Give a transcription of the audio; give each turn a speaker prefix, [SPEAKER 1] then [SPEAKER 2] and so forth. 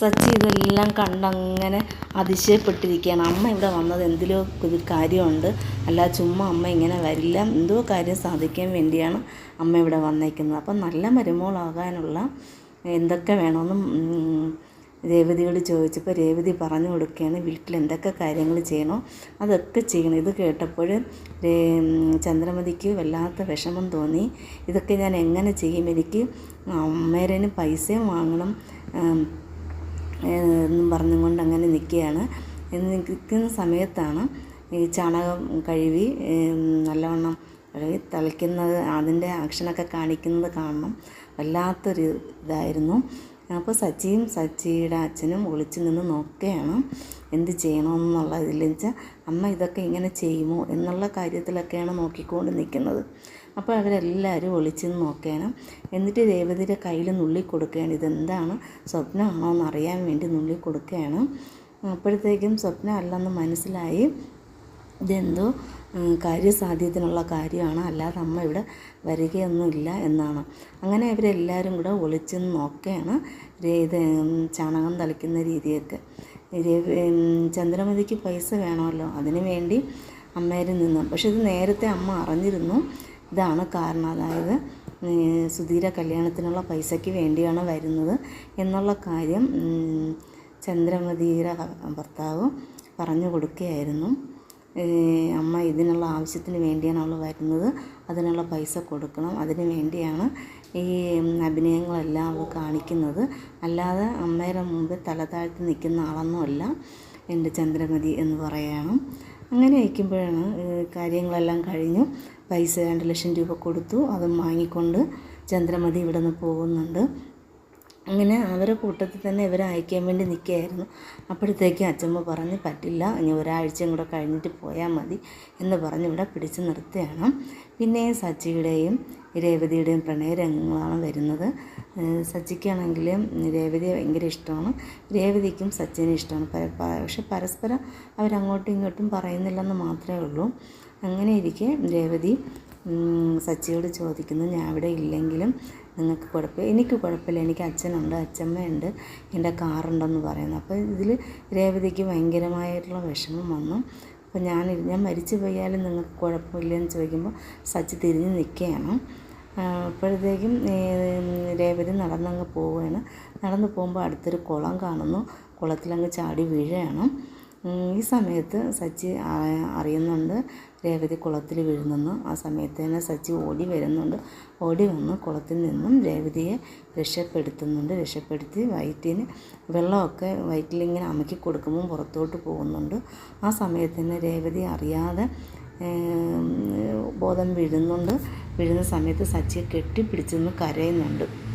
[SPEAKER 1] സച്ചി ചെയ്തെല്ലാം കണ്ടങ്ങനെ അതിശയപ്പെട്ടിരിക്കുകയാണ്. അമ്മ ഇവിടെ വന്നത് എന്തിലോ ഒരു കാര്യമുണ്ട്. അല്ല ചുമ്മാ അമ്മ ഇങ്ങനെ വരില്ല. എന്തോ കാര്യം സാധിക്കാൻ വേണ്ടിയാണ് അമ്മ ഇവിടെ വന്നേക്കുന്നത്. അപ്പം നല്ല മരുമോളാകാനുള്ള എന്തൊക്കെ വേണമെന്നും രേവതിയോട് ചോദിച്ചപ്പോൾ രേവതി പറഞ്ഞു കൊടുക്കുകയാണ് വീട്ടിൽ എന്തൊക്കെ കാര്യങ്ങൾ ചെയ്യണോ അതൊക്കെ ചെയ്യണം. ഇത് കേട്ടപ്പോൾ ചന്ദ്രമതിക്ക് വല്ലാത്ത വിഷമം തോന്നി. ഇതൊക്കെ ഞാൻ എങ്ങനെ ചെയ്യും? എനിക്ക് അമ്മേരന് പൈസയും വാങ്ങണം. എന്നും പറഞ്ഞുകൊണ്ട് അങ്ങനെ നിൽക്കുകയാണ്. നിൽക്കുന്ന സമയത്താണ് ഈ ചാണകം കഴുകി നല്ലവണ്ണം കഴുകി തളിക്കുന്നത് അതിന്റെ ആക്ഷനൊക്കെ കാണിക്കുന്നത് കാണണം. വല്ലാത്തൊരു ഇതായിരുന്നു. അപ്പോൾ സച്ചിയും സച്ചിയുടെ അച്ഛനും ഒളിച്ചു നിന്ന് നോക്കുകയാണ് എന്ത് ചെയ്യണമെന്നുള്ള ഇതിൽ വെച്ചാൽ അമ്മ ഇതൊക്കെ ഇങ്ങനെ ചെയ്യുമോ? എന്നുള്ള കാര്യത്തിലൊക്കെയാണ് നോക്കിക്കൊണ്ട് നിൽക്കുന്നത്. അപ്പോൾ അവരെല്ലാവരും ഒളിച്ചു നോക്കാനും എന്നിട്ട് രേവതിയുടെ കയ്യിൽ നുള്ളി കൊടുക്കുകയാണ് ഇതെന്താണ്? സ്വപ്നമാണോ എന്ന് അറിയാൻ വേണ്ടി നുള്ളി കൊടുക്കുകയാണ് അപ്പോഴത്തേക്കും സ്വപ്നം അല്ലെന്ന് മനസ്സിലായി. ഇതെന്തോ കാര്യസാധ്യത്തിനുള്ള കാര്യമാണ്. അല്ലാതെ അമ്മ ഇവിടെ വരികയൊന്നുമില്ല എന്നാണ്. അങ്ങനെ ഇവരെല്ലാവരും കൂടെ ഒളിച്ചു നിന്ന് നോക്കുകയാണ് ഇത് ചാണകം തളിക്കുന്ന രീതിയൊക്കെ. ചന്ദ്രമതിക്ക് പൈസ വേണമല്ലോ. അതിനു വേണ്ടി അമ്മയിൽ നിന്ന്. പക്ഷെ ഇത് നേരത്തെ അമ്മ അറിഞ്ഞിരുന്നു. ഇതാണ് കാരണം. അതായത് സുധീര കല്യാണത്തിനുള്ള പൈസയ്ക്ക് വേണ്ടിയാണ് വരുന്നത് എന്നുള്ള കാര്യം ചന്ദ്രമതിയുടെ ഭർത്താവ് പറഞ്ഞു കൊടുക്കുകയായിരുന്നു. അമ്മ ഇതിനുള്ള ആവശ്യത്തിന് വേണ്ടിയാണ് അവൾ വരുന്നത്. അതിനുള്ള പൈസ കൊടുക്കണം. അതിന് വേണ്ടിയാണ് ഈ അഭിനയങ്ങളെല്ലാം അവൾ കാണിക്കുന്നത്. അല്ലാതെ അമ്മയുടെ മുമ്പിൽ തല താഴ്ത്തി നിൽക്കുന്ന ആളൊന്നുമല്ല എന്റെ ചന്ദ്രമതി എന്ന് പറയണം. അങ്ങനെ വയ്ക്കുമ്പോഴാണ് കാര്യങ്ങളെല്ലാം കഴിഞ്ഞു. പൈസ രണ്ട് ലക്ഷം രൂപ കൊടുത്തു. അതും വാങ്ങിക്കൊണ്ട് ചന്ദ്രമതി ഇവിടെ നിന്ന് പോകുന്നുണ്ട്. അങ്ങനെ അവരെ കൂട്ടത്തിൽ തന്നെ ഇവരെ അയക്കാൻ വേണ്ടി നിൽക്കുകയായിരുന്നു. അപ്പോഴത്തേക്കും അച്ചമ്മ പറഞ്ഞ് പറ്റില്ല ഇനി ഒരാഴ്ചയും കൂടെ കഴിഞ്ഞിട്ട് പോയാൽ മതി എന്ന് പറഞ്ഞ് ഇവിടെ പിടിച്ചു നിർത്തുകയാണ്. പിന്നെ സച്ചിയുടെയും രേവതിയുടെയും പ്രണയരംഗങ്ങളാണ് വരുന്നത്. സച്ചിക്കാണെങ്കിലും രേവതിയെ ഭയങ്കര ഇഷ്ടമാണ്. രേവതിക്കും സച്ചിനെ ഇഷ്ടമാണ്. പക്ഷെ പരസ്പരം അവരങ്ങോട്ടും ഇങ്ങോട്ടും പറയുന്നില്ലെന്ന് മാത്രമേ ഉള്ളൂ. അങ്ങനെ ഇരിക്കെ. രേവതി സച്ചിയോട് ചോദിക്കുന്നു ഞാൻ ഇവിടെ ഇല്ലെങ്കിലും നിങ്ങൾക്ക് കുഴപ്പം എനിക്ക് കുഴപ്പമില്ല. എനിക്ക് അച്ഛനുണ്ട് അച്ഛമ്മയുണ്ട് എന്റെ കാറുണ്ടെന്ന് പറയുന്നു. അപ്പോൾ ഇതിൽ രേവതിക്ക് ഭയങ്കരമായിട്ടുള്ള വിഷമം വന്നു. അപ്പോൾ ഞാൻ ഞാൻ മരിച്ചു പോയാലും നിങ്ങൾക്ക് കുഴപ്പമില്ലെന്ന് ചോദിക്കുമ്പോൾ സച്ചി തിരിഞ്ഞ് നിൽക്കുകയാണ് അപ്പോഴത്തേക്കും രേവതി നടന്നങ്ങ് പോവുകയാണ് നടന്നു പോകുമ്പോൾ അടുത്തൊരു കുളം കാണുന്നു. കുളത്തിലങ്ങ് ചാടി വീഴുകയാണ് ഈ സമയത്ത് സച്ചി അറിയുന്നുണ്ട്. രേവതി കുളത്തിൽ വീഴുന്നെന്ന് ആ സമയത്ത് തന്നെ സച്ചി ഓടി വരുന്നുണ്ട്. ഓടി വന്ന് കുളത്തിൽ നിന്നും രേവതിയെ രക്ഷപ്പെടുത്തുന്നുണ്ട്. രക്ഷപ്പെടുത്തി വയറ്റിന് വെള്ളമൊക്കെ വയറ്റിലിങ്ങനെ അമക്കി കൊടുക്കുമ്പോൾ പുറത്തോട്ട് പോകുന്നുണ്ട്. ആ സമയത്ത് തന്നെ രേവതി അറിയാതെ ബോധം വീഴുന്നുണ്ട്. വീഴുന്ന സമയത്ത് സച്ചിയെ കെട്ടിപ്പിടിച്ചെന്ന് കരയുന്നുണ്ട്.